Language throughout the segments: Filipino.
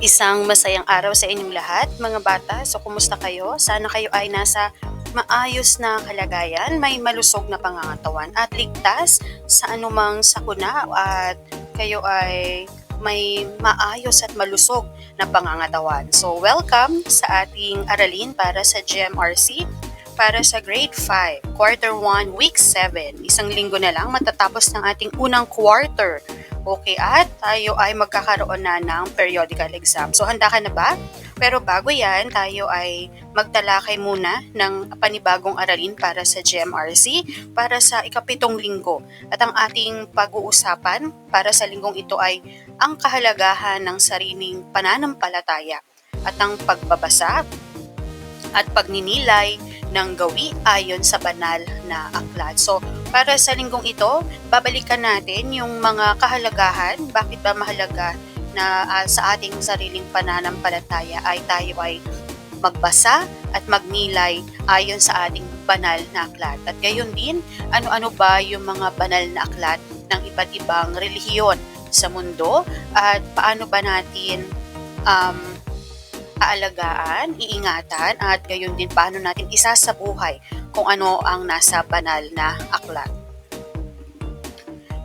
Isang masayang araw sa inyong lahat, mga bata. So, kumusta kayo? Sana kayo ay nasa maayos na kalagayan, may malusog na pangangatawan at ligtas sa anumang sakuna at kayo ay may maayos at malusog na pangangatawan. So, welcome sa ating aralin para sa GMRC para sa grade 5, quarter 1, week 7. Isang linggo na lang matatapos ng ating unang quarter. Okay, at tayo ay magkakaroon na ng periodical exam. So, handa ka na ba? Pero bago yan, tayo ay magtalakay muna ng panibagong aralin para sa GMRC para sa ikapitong linggo. At ang ating pag-uusapan para sa linggong ito ay ang kahalagahan ng sariling pananampalataya at ang pagbabasa at pagninilay ng gawi ayon sa banal na aklat. So, para sa linggong ito, babalikan natin yung mga kahalagahan, bakit ba mahalaga na uh, sa ating sariling pananampalataya ay tayo ay magbasa at magnilay ayon sa ating banal na aklat. At gayon din, ano-ano ba yung mga banal na aklat ng iba't ibang relihiyon sa mundo at paano ba natin um, aalagaan, iingatan at gayon din paano natin isasabuhay kung ano ang nasa banal na aklat.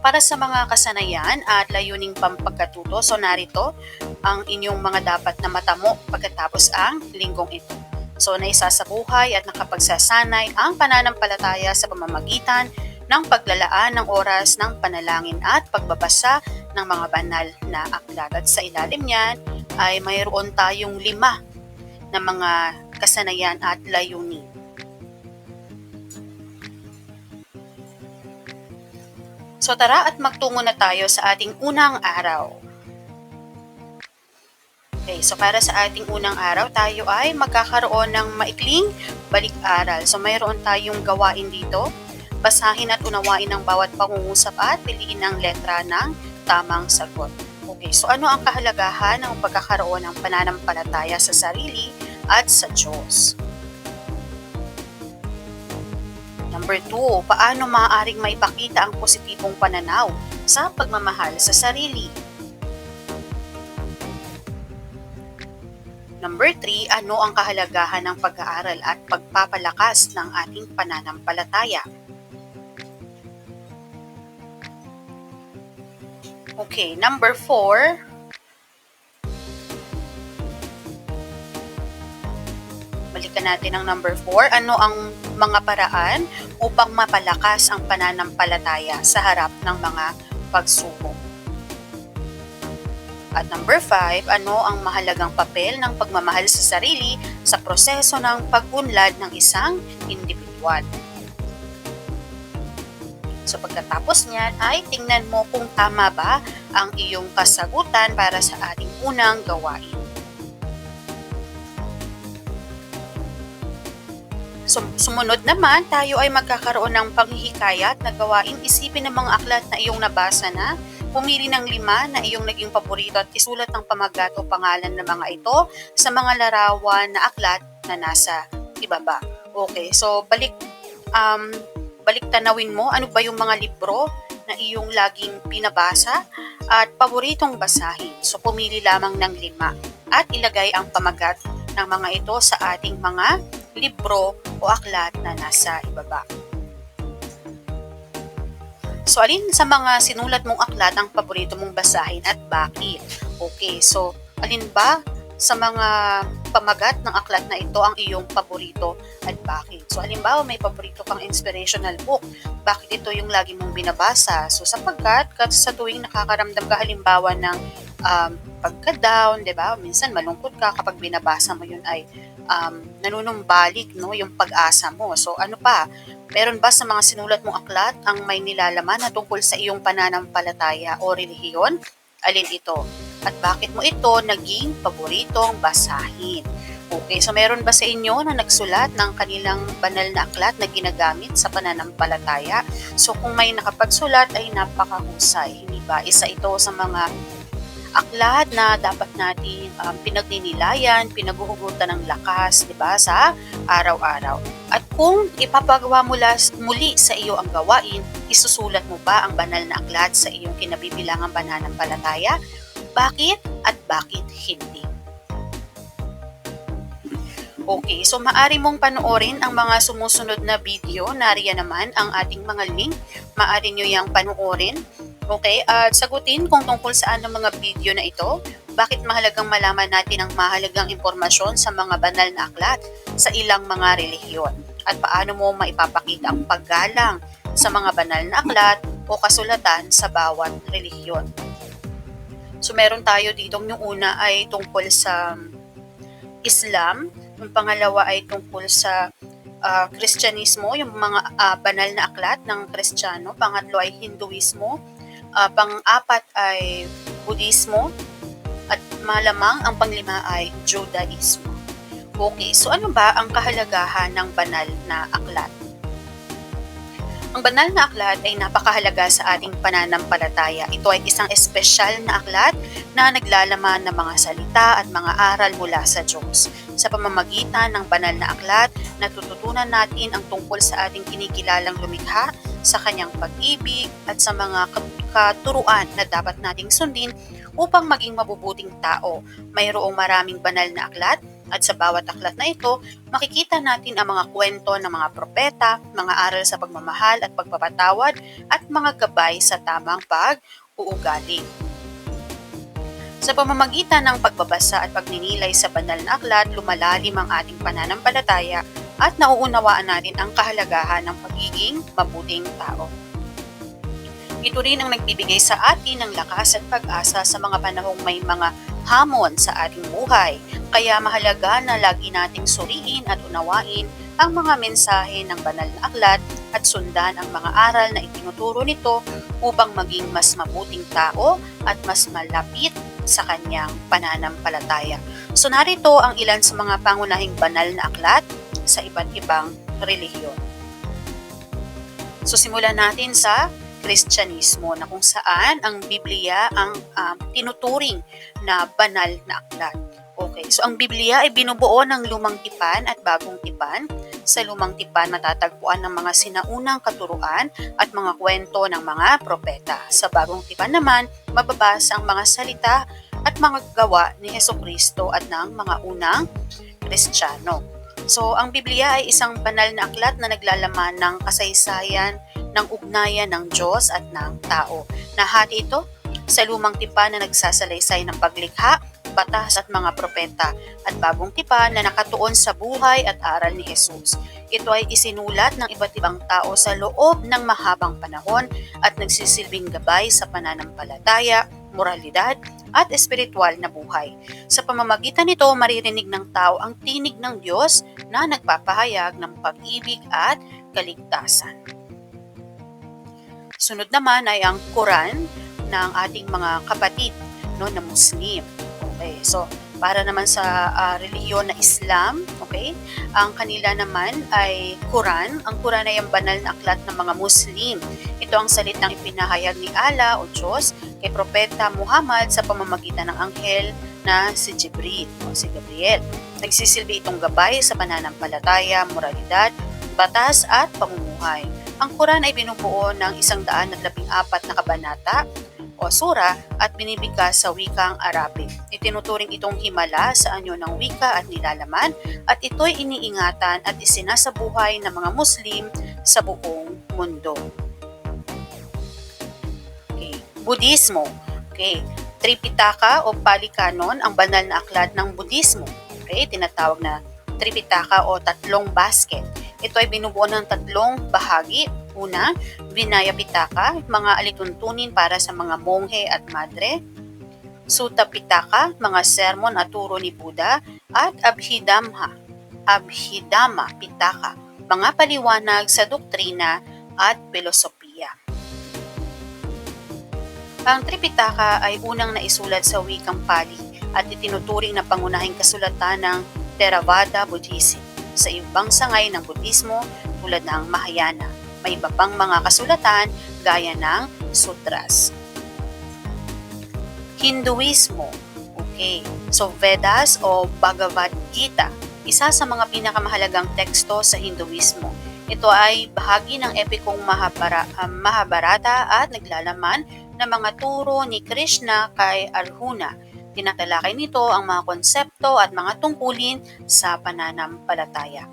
Para sa mga kasanayan at layuning pampagkatuto, so narito ang inyong mga dapat na matamo pagkatapos ang linggong ito. So naisasabuhay at nakapagsasanay ang pananampalataya sa pamamagitan ng paglalaan ng oras ng panalangin at pagbabasa ng mga banal na aklat. At sa ilalim niyan ay mayroon tayong lima na mga kasanayan at layunin. So tara at magtungo na tayo sa ating unang araw. Okay, so para sa ating unang araw, tayo ay magkakaroon ng maikling balik-aral. So mayroon tayong gawain dito. Basahin at unawain ang bawat pangungusap at piliin ang letra ng tamang sagot. Okay, so ano ang kahalagahan ng pagkakaroon ng pananampalataya sa sarili at sa Diyos? Number 2, paano maaaring maipakita ang positibong pananaw sa pagmamahal sa sarili? Number 3, ano ang kahalagahan ng pag-aaral at pagpapalakas ng ating pananampalataya? Okay, number 4, balikan natin ang number 4. Ano ang mga paraan upang mapalakas ang pananampalataya sa harap ng mga pagsubok? At number 5, ano ang mahalagang papel ng pagmamahal sa sarili sa proseso ng pag-unlad ng isang individual? So pagkatapos niyan ay tingnan mo kung tama ba ang iyong kasagutan para sa ating unang gawain. So, sumunod naman, tayo ay magkakaroon ng panghihikayat na gawain isipin ng mga aklat na iyong nabasa na, pumili ng lima na iyong naging paborito at isulat ng pamagat o pangalan ng mga ito sa mga larawan na aklat na nasa ibaba. Okay, so balik um, balik tanawin mo ano ba yung mga libro na iyong laging pinabasa at paboritong basahin. So pumili lamang ng lima at ilagay ang pamagat ng mga ito sa ating mga libro o aklat na nasa ibaba. So, alin sa mga sinulat mong aklat ang paborito mong basahin at bakit? Okay, so alin ba sa mga pamagat ng aklat na ito ang iyong paborito at bakit? So, halimbawa may paborito kang inspirational book, bakit ito yung lagi mong binabasa? So, sapagkat sa tuwing nakakaramdam ka halimbawa ng um, pagka-down, di ba? Minsan malungkot ka kapag binabasa mo yun ay um, nanunumbalik no, yung pag-asa mo. So ano pa, meron ba sa mga sinulat mong aklat ang may nilalaman na tungkol sa iyong pananampalataya o relihiyon? Alin ito? At bakit mo ito naging paboritong basahin? Okay, so meron ba sa inyo na nagsulat ng kanilang banal na aklat na ginagamit sa pananampalataya? So kung may nakapagsulat ay napakahusay, hindi ba? Isa ito sa mga aklat na dapat natin um, pinagninilayan, pinaguhugutan ng lakas, di ba, sa araw-araw. At kung ipapagawa mula, muli sa iyo ang gawain, isusulat mo ba ang banal na aklat sa iyong kinabibilangang pananampalataya? Bakit? At bakit hindi. Okay, so maari mong panoorin ang mga sumusunod na video. Nariyan naman ang ating mga link. Maari nyo yung panoorin. Okay, at sagutin kung tungkol saan ang mga video na ito. Bakit mahalagang malaman natin ang mahalagang impormasyon sa mga banal na aklat sa ilang mga relihiyon? At paano mo maipapakita ang paggalang sa mga banal na aklat o kasulatan sa bawat relihiyon? So meron tayo dito, yung una ay tungkol sa Islam, yung pangalawa ay tungkol sa uh, yung mga uh, banal na aklat ng Kristiyano. Pangatlo ay Hinduismo. Uh, pang-apat ay Budismo. At malamang ang panglima ay Judaismo. Okay, so ano ba ang kahalagahan ng banal na aklat? Ang banal na aklat ay napakahalaga sa ating pananampalataya. Ito ay isang espesyal na aklat na naglalaman ng mga salita at mga aral mula sa Diyos. Sa pamamagitan ng banal na aklat, natututunan natin ang tungkol sa ating kinikilalang lumikha, sa kanyang pag-ibig at sa mga katuruan na dapat nating sundin upang maging mabubuting tao. Mayroong maraming banal na aklat at sa bawat aklat na ito, makikita natin ang mga kwento ng mga propeta, mga aral sa pagmamahal at pagpapatawad at mga gabay sa tamang pag-uugali. Sa pamamagitan ng pagbabasa at pagninilay sa banal na aklat, lumalalim ang ating pananampalataya at nauunawaan natin ang kahalagahan ng pagiging mabuting tao. Ito rin ang nagbibigay sa atin ng lakas at pag-asa sa mga panahong may mga hamon sa ating buhay. Kaya mahalaga na lagi nating suriin at unawain ang mga mensahe ng banal na aklat at sundan ang mga aral na itinuturo nito upang maging mas mabuting tao at mas malapit sa kanyang pananampalataya. So narito ang ilan sa mga pangunahing banal na aklat sa iba't ibang relihiyon. So simulan natin sa Kristyanismo na kung saan ang Biblia ang um, tinuturing na banal na aklat. Okay, so ang Biblia ay binubuo ng lumang tipan at bagong tipan. Sa lumang tipan matatagpuan ng mga sinaunang katuruan at mga kwento ng mga propeta. Sa bagong tipan naman, mababasa ang mga salita at mga gawa ni Heso Kristo at ng mga unang Kristiyano. So, ang Biblia ay isang banal na aklat na naglalaman ng kasaysayan, ng ugnayan ng Diyos at ng tao. Nahati ito sa lumang tipan na nagsasalaysay ng paglikha, batas at mga propeta at bagong tipan na nakatuon sa buhay at aral ni Jesus. Ito ay isinulat ng iba't ibang tao sa loob ng mahabang panahon at nagsisilbing gabay sa pananampalataya, moralidad at espiritual na buhay. Sa pamamagitan nito, maririnig ng tao ang tinig ng Diyos na nagpapahayag ng pag-ibig at kaligtasan. Sunod naman ay ang Quran ng ating mga kapatid no, na Muslim. Okay, so para naman sa uh, relihiyon na Islam, okay? Ang kanila naman ay Quran. Ang Quran ay ang banal na aklat ng mga Muslim. Ito ang salitang ipinahayag ni Allah o Diyos kay Propeta Muhammad sa pamamagitan ng anghel na si Jibril o si Gabriel. Nagsisilbi itong gabay sa pananampalataya, moralidad, batas at pamumuhay. Ang Quran ay binubuo ng isang daan at labing apat na kabanata o sura at binibigkas sa wikang Arabic. Itinuturing itong himala sa anyo ng wika at nilalaman at ito'y iniingatan at isinasabuhay ng mga Muslim sa buong mundo. Okay. Budismo. Okay. Tripitaka o Pali Canon ang banal na aklat ng Budismo. Okay, tinatawag na Tripitaka o tatlong basket. Ito ay binubuo ng tatlong bahagi. Una, Vinaya Pitaka, mga alituntunin para sa mga monghe at madre. Sutta Pitaka, mga sermon at turo ni Buddha. At Abhidhamma, Abhidhamma Pitaka, mga paliwanag sa doktrina at filosofiya. Ang Tripitaka ay unang naisulat sa wikang Pali at itinuturing na pangunahing kasulatan ng Theravada Buddhism sa ibang sangay ng Budismo tulad ng Mahayana. May iba pang mga kasulatan gaya ng sutras. Hinduismo. Okay. So Vedas o Bhagavad Gita, isa sa mga pinakamahalagang teksto sa Hinduismo. Ito ay bahagi ng epikong Mahabara, uh, Mahabharata at naglalaman ng mga turo ni Krishna kay Arjuna Tinatalakay nito ang mga konsepto at mga tungkulin sa pananampalataya.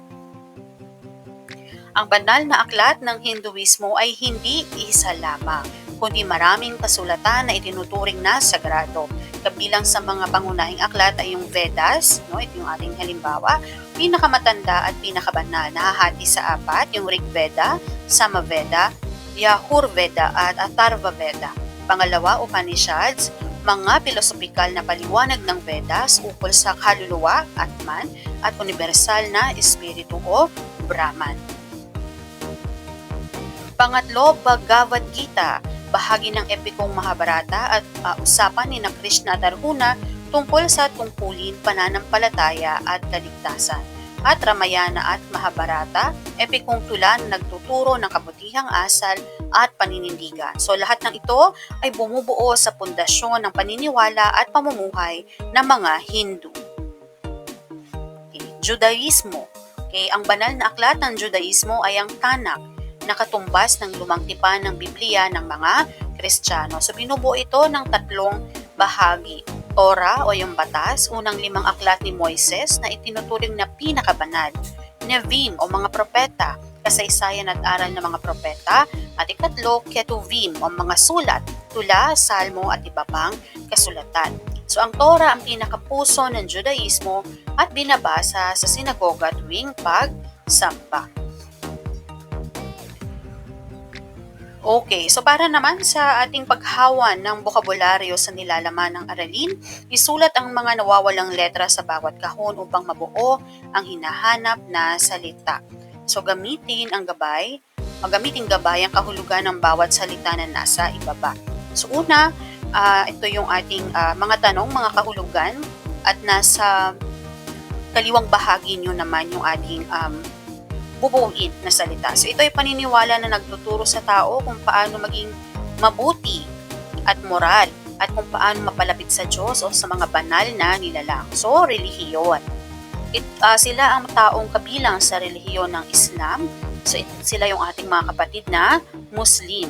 Ang banal na aklat ng Hinduismo ay hindi isa lamang, kundi maraming kasulatan na itinuturing na sagrado. Kabilang sa mga pangunahing aklat ay yung Vedas, no? ito yung ating halimbawa, pinakamatanda at pinakabanal, nahahati sa apat, yung Rig Veda, Samaveda, Yajurveda at Atharva Veda. Pangalawa, Upanishads, mga pilosopikal na paliwanag ng Vedas ukol sa kaluluwa, Atman, at universal na espiritu o Brahman. Pangatlo, Bhagavad Gita, bahagi ng epikong Mahabharata at usapan ni na Krishna at Arjuna tungkol sa tungkulin pananampalataya at kaligtasan. At Ramayana at Mahabharata, epikong tula na nagtuturo ng kabutihang asal at paninindigan. So lahat ng ito ay bumubuo sa pundasyon ng paniniwala at pamumuhay ng mga Hindu. Okay. Judaismo. Okay, ang banal na aklat ng Judaismo ay ang Tanakh, nakatumbas ng lumang tipan ng Biblia ng mga Kristiyano. So binubuo ito ng tatlong bahagi. Torah o yung batas, unang limang aklat ni Moises na itinuturing na pinakabanal. Nevim o mga propeta, kasaysayan at aral ng mga propeta. At ikatlo, Ketuvim o mga sulat, tula, salmo at iba pang kasulatan. So ang Torah ang pinakapuso ng Judaismo at binabasa sa sinagoga tuwing pagsamba. Okay, so para naman sa ating paghawan ng bokabularyo sa nilalaman ng aralin, isulat ang mga nawawalang letra sa bawat kahon upang mabuo ang hinahanap na salita. So gamitin ang gabay, magamitin gabay ang kahulugan ng bawat salita na nasa ibaba. So una, uh, ito yung ating uh, mga tanong, mga kahulugan at nasa kaliwang bahagi nyo naman yung ating um, bubuin na salita. So ito ay paniniwala na nagtuturo sa tao kung paano maging mabuti at moral at kung paano mapalapit sa Diyos o sa mga banal na nilalang. So, relihiyon. It, uh, sila ang taong kabilang sa relihiyon ng Islam. So, it, sila yung ating mga kapatid na Muslim.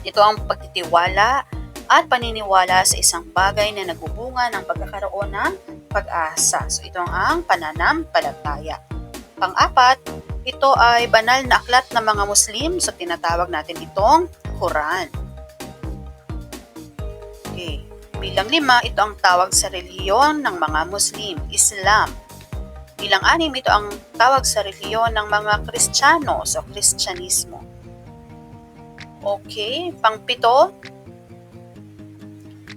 Ito ang pagtitiwala at paniniwala sa isang bagay na nagbubunga ng pagkakaroon ng pag-asa. So, ito ang pananampalataya. Pang-apat, ito ay banal na aklat ng mga Muslim, so tinatawag natin itong Quran. Okay. Bilang lima, ito ang tawag sa reliyon ng mga Muslim, Islam. Bilang anim, ito ang tawag sa reliyon ng mga Kristiyano, so Kristyanismo. Okay, pangpito,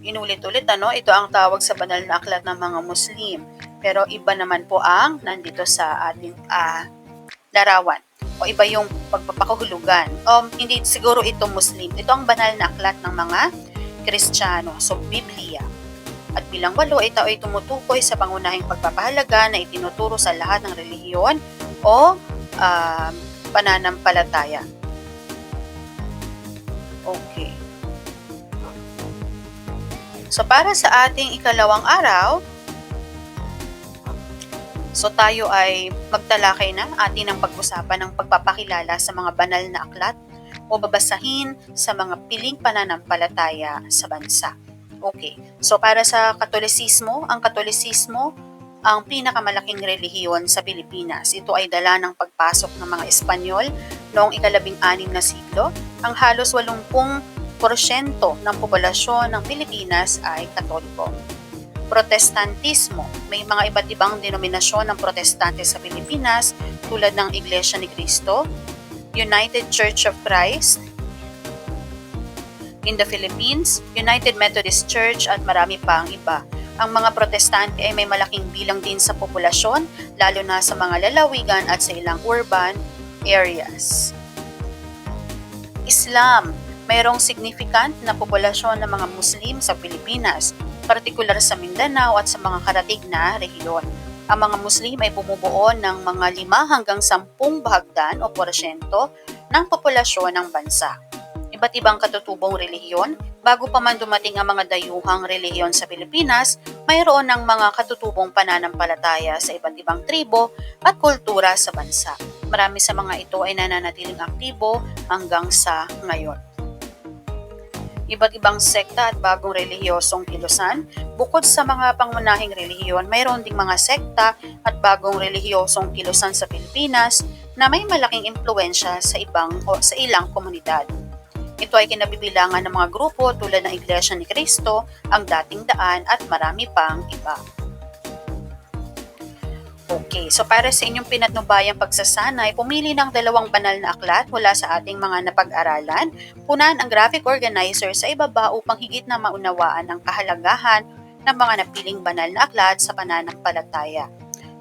inulit-ulit ano, ito ang tawag sa banal na aklat ng mga Muslim. Pero iba naman po ang nandito sa ating uh, larawan o iba yung pagpapakahulugan. Um, hindi siguro ito Muslim. Ito ang banal na aklat ng mga Kristiyano. So, Biblia. At bilang walo, ito ay tumutukoy sa pangunahing pagpapahalaga na itinuturo sa lahat ng relihiyon o um, pananampalataya. Okay. So, para sa ating ikalawang araw, So tayo ay magtalakay na atin ang pag-usapan ng pagpapakilala sa mga banal na aklat o babasahin sa mga piling pananampalataya sa bansa. Okay, so para sa Katolisismo, ang Katolisismo ang pinakamalaking relihiyon sa Pilipinas. Ito ay dala ng pagpasok ng mga Espanyol noong ikalabing anim na siglo. Ang halos 80% ng populasyon ng Pilipinas ay katoliko. Protestantismo. May mga iba't ibang denominasyon ng protestante sa Pilipinas tulad ng Iglesia ni Cristo, United Church of Christ, in the Philippines, United Methodist Church at marami pang iba. Ang mga protestante ay may malaking bilang din sa populasyon, lalo na sa mga lalawigan at sa ilang urban areas. Islam, mayroong significant na populasyon ng mga Muslim sa Pilipinas partikular sa Mindanao at sa mga karatig na rehiyon. Ang mga Muslim ay bumubuo ng mga 5 hanggang 10 bahagdan o porsyento ng populasyon ng bansa. Iba't ibang katutubong relihiyon, bago pa man dumating ang mga dayuhang relihiyon sa Pilipinas, mayroon ng mga katutubong pananampalataya sa iba't ibang tribo at kultura sa bansa. Marami sa mga ito ay nananatiling aktibo hanggang sa ngayon. iba't ibang sekta at bagong relihiyosong kilusan. Bukod sa mga pangunahing relihiyon, mayroon ding mga sekta at bagong relihiyosong kilusan sa Pilipinas na may malaking impluensya sa ibang o sa ilang komunidad. Ito ay kinabibilangan ng mga grupo tulad ng Iglesia ni Cristo, ang Dating Daan at marami pang iba. Okay, so para sa inyong pinatnubayang pagsasanay, pumili ng dalawang banal na aklat mula sa ating mga napag-aralan. Punan ang graphic organizer sa ibaba upang higit na maunawaan ang kahalagahan ng mga napiling banal na aklat sa pananampalataya.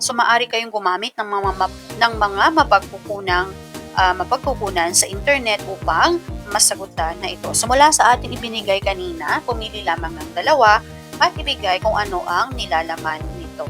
So maaari kayong gumamit ng mga, ng mga mapagkukunang uh, mapagkukunan sa internet upang masagutan na ito. So mula sa ating ibinigay kanina, pumili lamang ng dalawa at ibigay kung ano ang nilalaman nito.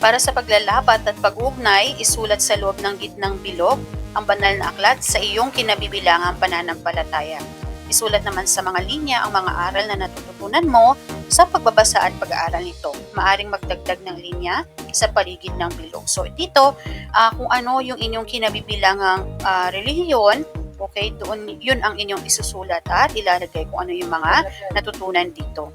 Para sa paglalapat at pag-ugnay, isulat sa loob ng gitnang bilog ang banal na aklat sa iyong kinabibilangang pananampalataya. Isulat naman sa mga linya ang mga aral na natututunan mo sa pagbabasa at pag-aaral nito. Maaring magdagdag ng linya sa paligid ng bilog. So dito, uh, kung ano yung inyong kinabibilangang uh, relihiyon, okay, doon yun ang inyong isusulat at ilalagay kung ano yung mga natutunan dito.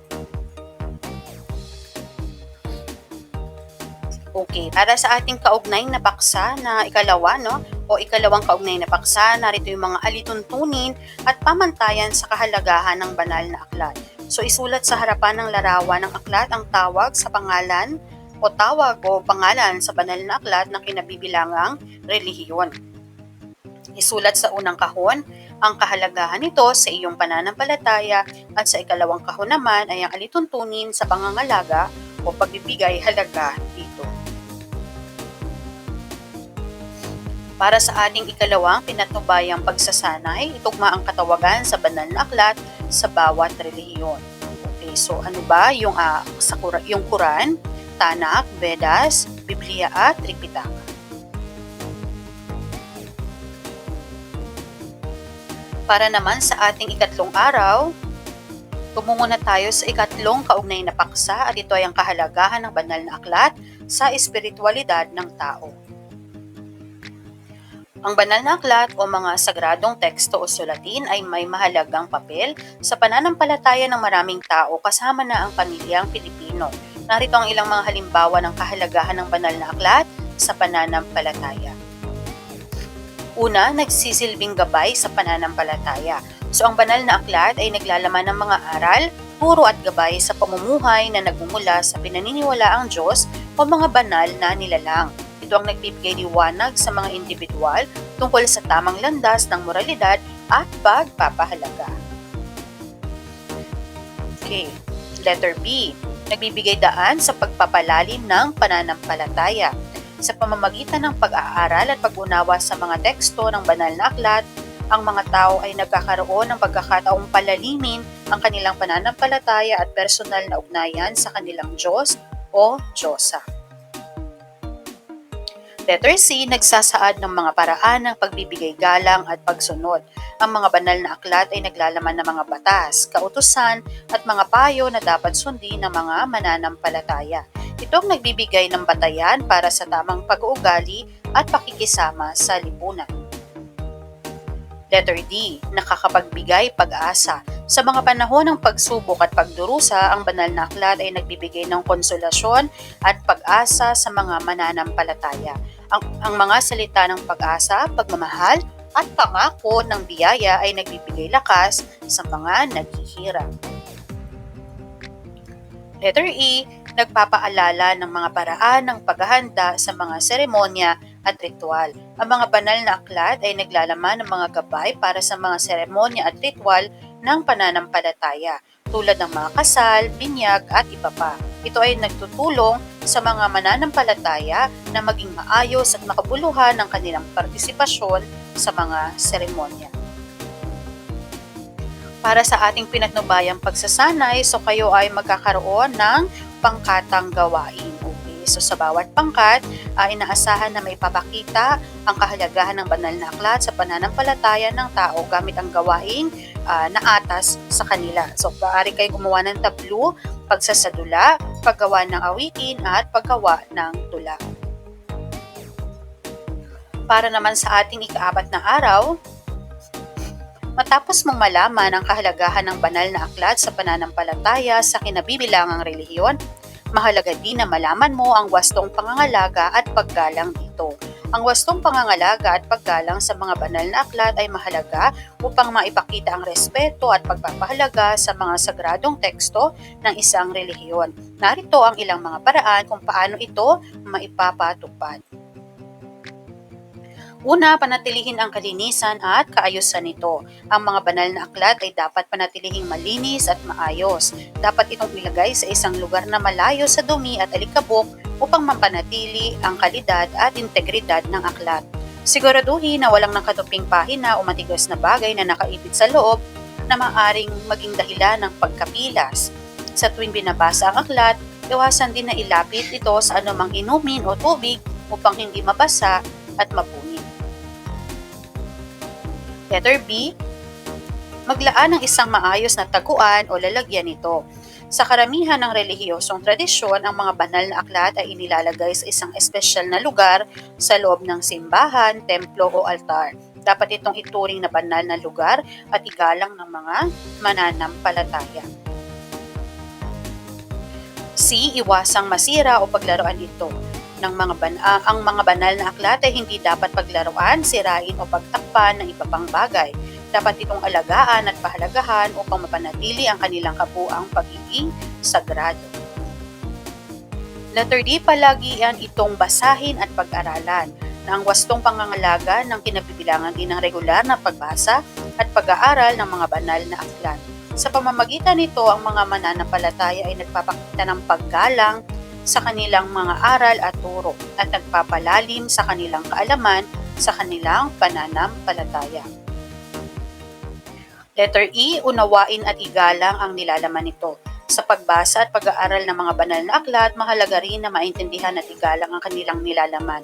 Okay, para sa ating kaugnay na paksa na ikalawa, no? O ikalawang kaugnay na paksa, narito yung mga alituntunin at pamantayan sa kahalagahan ng banal na aklat. So isulat sa harapan ng larawan ng aklat ang tawag sa pangalan o tawag o pangalan sa banal na aklat na kinabibilangang relihiyon. Isulat sa unang kahon ang kahalagahan nito sa iyong pananampalataya at sa ikalawang kahon naman ay ang alituntunin sa pangangalaga o pagbibigay halaga Para sa ating ikalawang pinatubayang pagsasanay, itugma ang katawagan sa banal na aklat sa bawat relihiyon. Okay, so ano ba yung, uh, sa, yung Quran, Tanak, Vedas, Biblia at Tripitaka? Para naman sa ating ikatlong araw, tumungo na tayo sa ikatlong kaugnay na paksa at ito ay ang kahalagahan ng banal na aklat sa espiritualidad ng tao. Ang banal na aklat o mga sagradong teksto o sulatin ay may mahalagang papel sa pananampalataya ng maraming tao kasama na ang pamilyang Pilipino. Narito ang ilang mga halimbawa ng kahalagahan ng banal na aklat sa pananampalataya. Una, nagsisilbing gabay sa pananampalataya. So ang banal na aklat ay naglalaman ng mga aral, turo at gabay sa pamumuhay na nagmumula sa pinaniniwalaang Diyos o mga banal na nilalang. Ito ang nagbibigay liwanag sa mga individual tungkol sa tamang landas ng moralidad at pagpapahalaga. Okay, letter B. Nagbibigay daan sa pagpapalalim ng pananampalataya. Sa pamamagitan ng pag-aaral at pag-unawa sa mga teksto ng banal na aklat, ang mga tao ay nagkakaroon ng pagkakataong palalimin ang kanilang pananampalataya at personal na ugnayan sa kanilang Diyos o Diyosa. Letter C, nagsasaad ng mga paraan ng pagbibigay galang at pagsunod. Ang mga banal na aklat ay naglalaman ng mga batas, kautusan at mga payo na dapat sundin ng mga mananampalataya. Ito ang nagbibigay ng batayan para sa tamang pag-uugali at pakikisama sa lipunan. Letter D, nakakapagbigay pag-asa. Sa mga panahon ng pagsubok at pagdurusa, ang banal na aklat ay nagbibigay ng konsolasyon at pag-asa sa mga mananampalataya. Ang, ang mga salita ng pag-asa, pagmamahal, at pangako ng biyaya ay nagbibigay lakas sa mga naghihirap. Letter E, nagpapaalala ng mga paraan ng paghahanda sa mga seremonya at ritual. Ang mga banal na aklat ay naglalaman ng mga gabay para sa mga seremonya at ritual ng pananampalataya tulad ng mga kasal, binyag at iba pa. Ito ay nagtutulong sa mga mananampalataya na maging maayos at makabuluhan ng kanilang partisipasyon sa mga seremonya. Para sa ating pinatnubayang pagsasanay, so kayo ay magkakaroon ng pangkatang gawain. So sa bawat pangkat, uh, inaasahan na may papakita ang kahalagahan ng banal na aklat sa pananampalataya ng tao gamit ang gawain uh, na atas sa kanila. So, maaari kayo gumawa ng tablo, pagsasadula, paggawa ng awitin, at paggawa ng tula. Para naman sa ating ikaapat na araw, matapos mong malaman ang kahalagahan ng banal na aklat sa pananampalataya sa kinabibilangang relihiyon, mahalaga din na malaman mo ang wastong pangangalaga at paggalang. Ang wastong pangangalaga at paggalang sa mga banal na aklat ay mahalaga upang maipakita ang respeto at pagpapahalaga sa mga sagradong teksto ng isang relihiyon. Narito ang ilang mga paraan kung paano ito maipapatupad. Una, panatilihin ang kalinisan at kaayusan nito. Ang mga banal na aklat ay dapat panatilihing malinis at maayos. Dapat itong ilagay sa isang lugar na malayo sa dumi at alikabok upang mapanatili ang kalidad at integridad ng aklat. Siguraduhin na walang nakatuping pahina o matigas na bagay na nakaipit sa loob na maaring maging dahilan ng pagkapilas. Sa tuwing binabasa ang aklat, iwasan din na ilapit ito sa anumang inumin o tubig upang hindi mabasa at mapunit. Letter B, maglaan ng isang maayos na taguan o lalagyan nito. Sa karamihan ng relihiyosong tradisyon, ang mga banal na aklat ay inilalagay sa isang espesyal na lugar sa loob ng simbahan, templo o altar. Dapat itong ituring na banal na lugar at igalang ng mga mananampalataya. C. Iwasang masira o paglaruan ito ng mga ban ah, ang mga banal na aklat ay hindi dapat paglaruan, sirain o pagtakpan ng iba pang bagay. Dapat itong alagaan at pahalagahan upang mapanatili ang kanilang kabuang pagiging sagrado. Letter D, palagian itong basahin at pag-aralan na ang wastong pangangalaga ng kinabibilangan din ng regular na pagbasa at pag-aaral ng mga banal na aklat. Sa pamamagitan nito, ang mga mananampalataya ay nagpapakita ng paggalang sa kanilang mga aral at turo at nagpapalalim sa kanilang kaalaman sa kanilang pananampalataya. Letter E, unawain at igalang ang nilalaman nito. Sa pagbasa at pag-aaral ng mga banal na aklat, mahalaga rin na maintindihan at igalang ang kanilang nilalaman.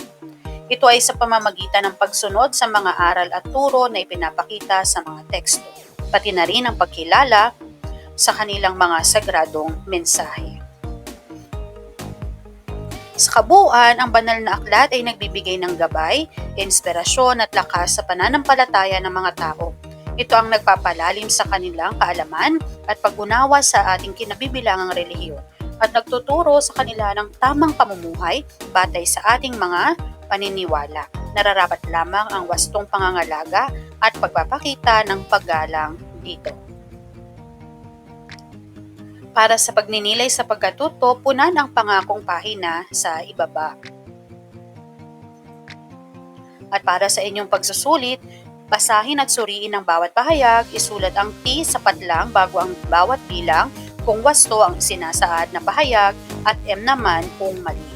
Ito ay sa pamamagitan ng pagsunod sa mga aral at turo na ipinapakita sa mga teksto, pati na rin ang pagkilala sa kanilang mga sagradong mensahe. Sa kabuuan, ang banal na aklat ay nagbibigay ng gabay, inspirasyon at lakas sa pananampalataya ng mga tao. Ito ang nagpapalalim sa kanilang kaalaman at pag-unawa sa ating kinabibilangang relihiyon at nagtuturo sa kanila ng tamang pamumuhay batay sa ating mga paniniwala. Nararapat lamang ang wastong pangangalaga at pagpapakita ng paggalang dito. Para sa pagninilay sa pagkatuto, punan ang pangakong pahina sa ibaba. At para sa inyong pagsusulit, basahin at suriin ang bawat pahayag, isulat ang T sapat lang bago ang bawat bilang kung wasto ang sinasaad na pahayag at M naman kung mali.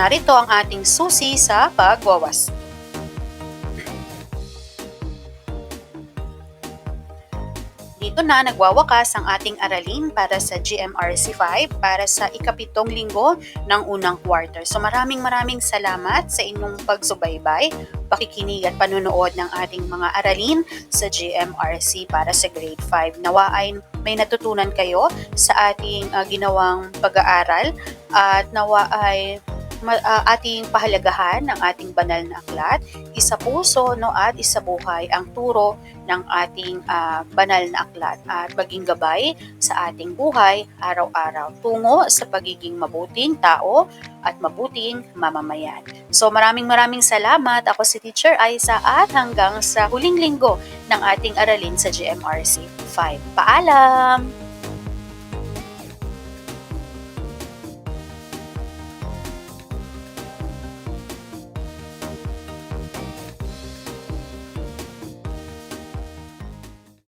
Narito ang ating susi sa pagwawas. Dito na nagwawakas ang ating aralin para sa GMRC 5 para sa ikapitong linggo ng unang quarter. So maraming maraming salamat sa inyong pagsubaybay, pakikinig at panunood ng ating mga aralin sa GMRC para sa grade 5. Nawa ay may natutunan kayo sa ating uh, ginawang pag-aaral at nawa ay uh, ating pahalagahan ng ating banal na aklat, isa puso no at isa buhay ang turo ng ating uh, banal na aklat at maging gabay sa ating buhay araw-araw tungo sa pagiging mabuting tao at mabuting mamamayan. So maraming maraming salamat. Ako si Teacher Aisa at hanggang sa huling linggo ng ating aralin sa GMRC 5. Paalam!